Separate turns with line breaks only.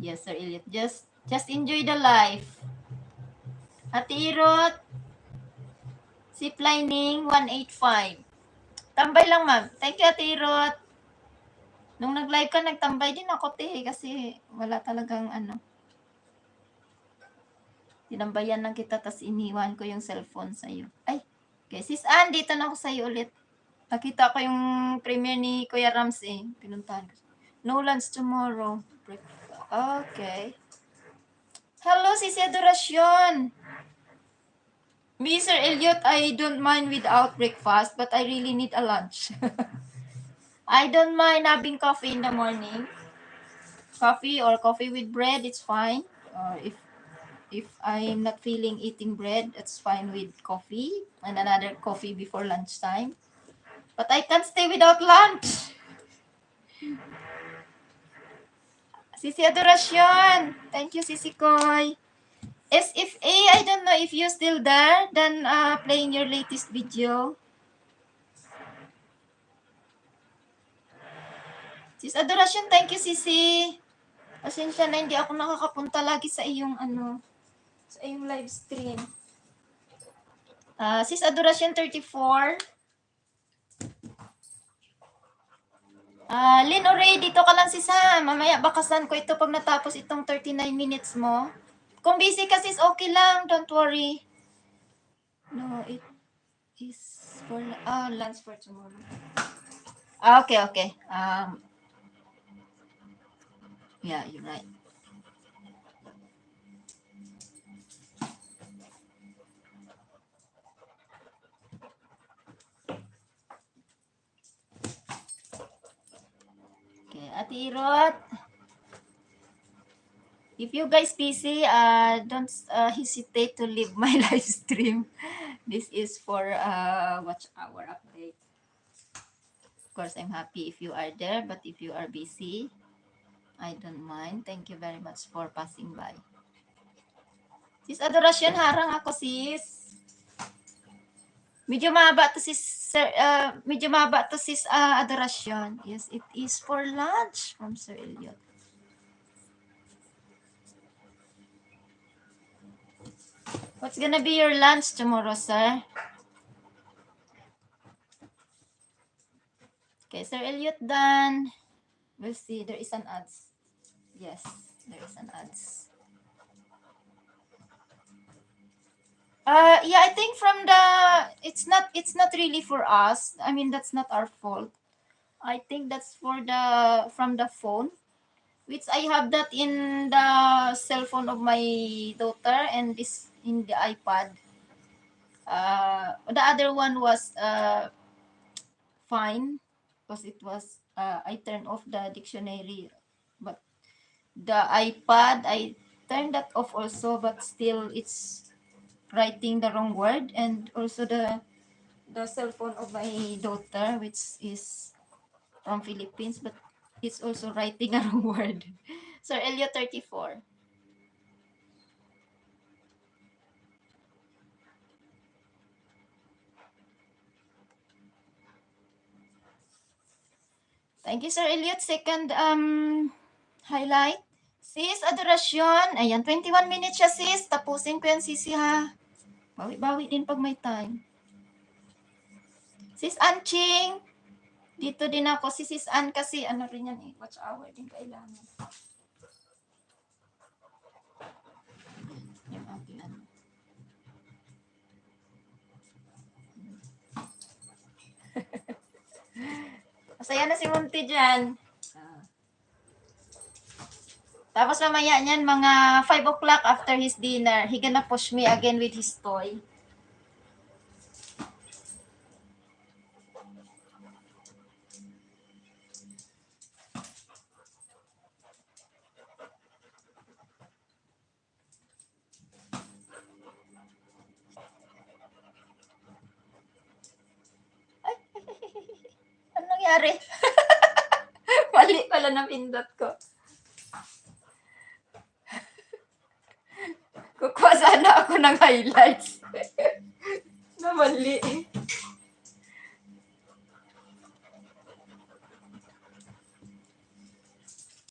Yes, Sir Elliot. Just just enjoy the life. Ate Irot, Zip lining 185. Tambay lang, ma'am. Thank you, Ate Irot. Nung nag-live ka, nagtambay din ako, te. Kasi wala talagang ano. Tinambayan lang kita, tas iniwan ko yung cellphone sa'yo. Ay, okay. Sis Ann, dito na ako sa'yo ulit. Nakita ko yung premiere ni Kuya Rams eh. Pinuntahan ko. No lunch tomorrow. Breakfast. Okay. Hello, Sisi Adoracion. Mr. Elliot, I don't mind without breakfast, but I really need a lunch. I don't mind having coffee in the morning. Coffee or coffee with bread, it's fine. Or if if I'm not feeling eating bread, it's fine with coffee and another coffee before lunchtime. But I can't stay without lunch. Sisi Adoracion. Thank you, Sisi Koy. SFA, I don't know if you're still there, then uh, playing your latest video. Sis Adoracion, thank you, Sisi. Pasensya na, hindi ako nakakapunta lagi sa iyong ano, sa iyong live stream. Ah, Sis Adoracion 34. Ah, Lynn Oray, dito ka lang si Sam. Mamaya bakasan ko ito pag natapos itong 39 minutes mo. Kung busy ka sis, okay lang. Don't worry. No, it is for, ah, lunch for tomorrow. Ah, okay, okay. Um, yeah, you're right. Ate Irot. If you guys busy, uh, don't uh, hesitate to leave my live stream. This is for uh, watch hour update. Of course, I'm happy if you are there, but if you are busy, I don't mind. Thank you very much for passing by. Sis Adoracion, harang ako sis. Medyo mahaba to sis, sir, uh, medyo mahaba to sis uh, Adoracion. Yes, it is for lunch from Sir Elliot. What's gonna be your lunch tomorrow, sir? Okay, Sir Elliot done. We'll see. There is an ads. Yes, there is an ads. Uh, yeah, I think from the it's not it's not really for us. I mean, that's not our fault. I think that's for the from the phone, which I have that in the cell phone of my daughter and this in the iPad. Uh, the other one was uh, fine because it was uh, I turned off the dictionary, but the iPad I turned that off also, but still it's writing the wrong word and also the the cell phone of my daughter which is from Philippines but it's also writing a wrong word. Sir Elliot 34. Thank you, Sir Elliot. Second um, highlight. Sis, adorasyon. Ayan, 21 minutes siya, sis. Tapusin ko yan, sisi, ha. Bawi-bawi din pag may time. Sis Anching. Dito din ako. Si Sis Ann kasi, ano rin yan eh. Watch hour din kailangan. Yung aking ano. Masaya na si Munti dyan. Tapos mamaya niyan, mga 5 o'clock after his dinner, he gonna push me again with his toy. Ay, ano nangyari? Mali pala na pindot ko. Kukuha sana ako ng highlights. na mali eh.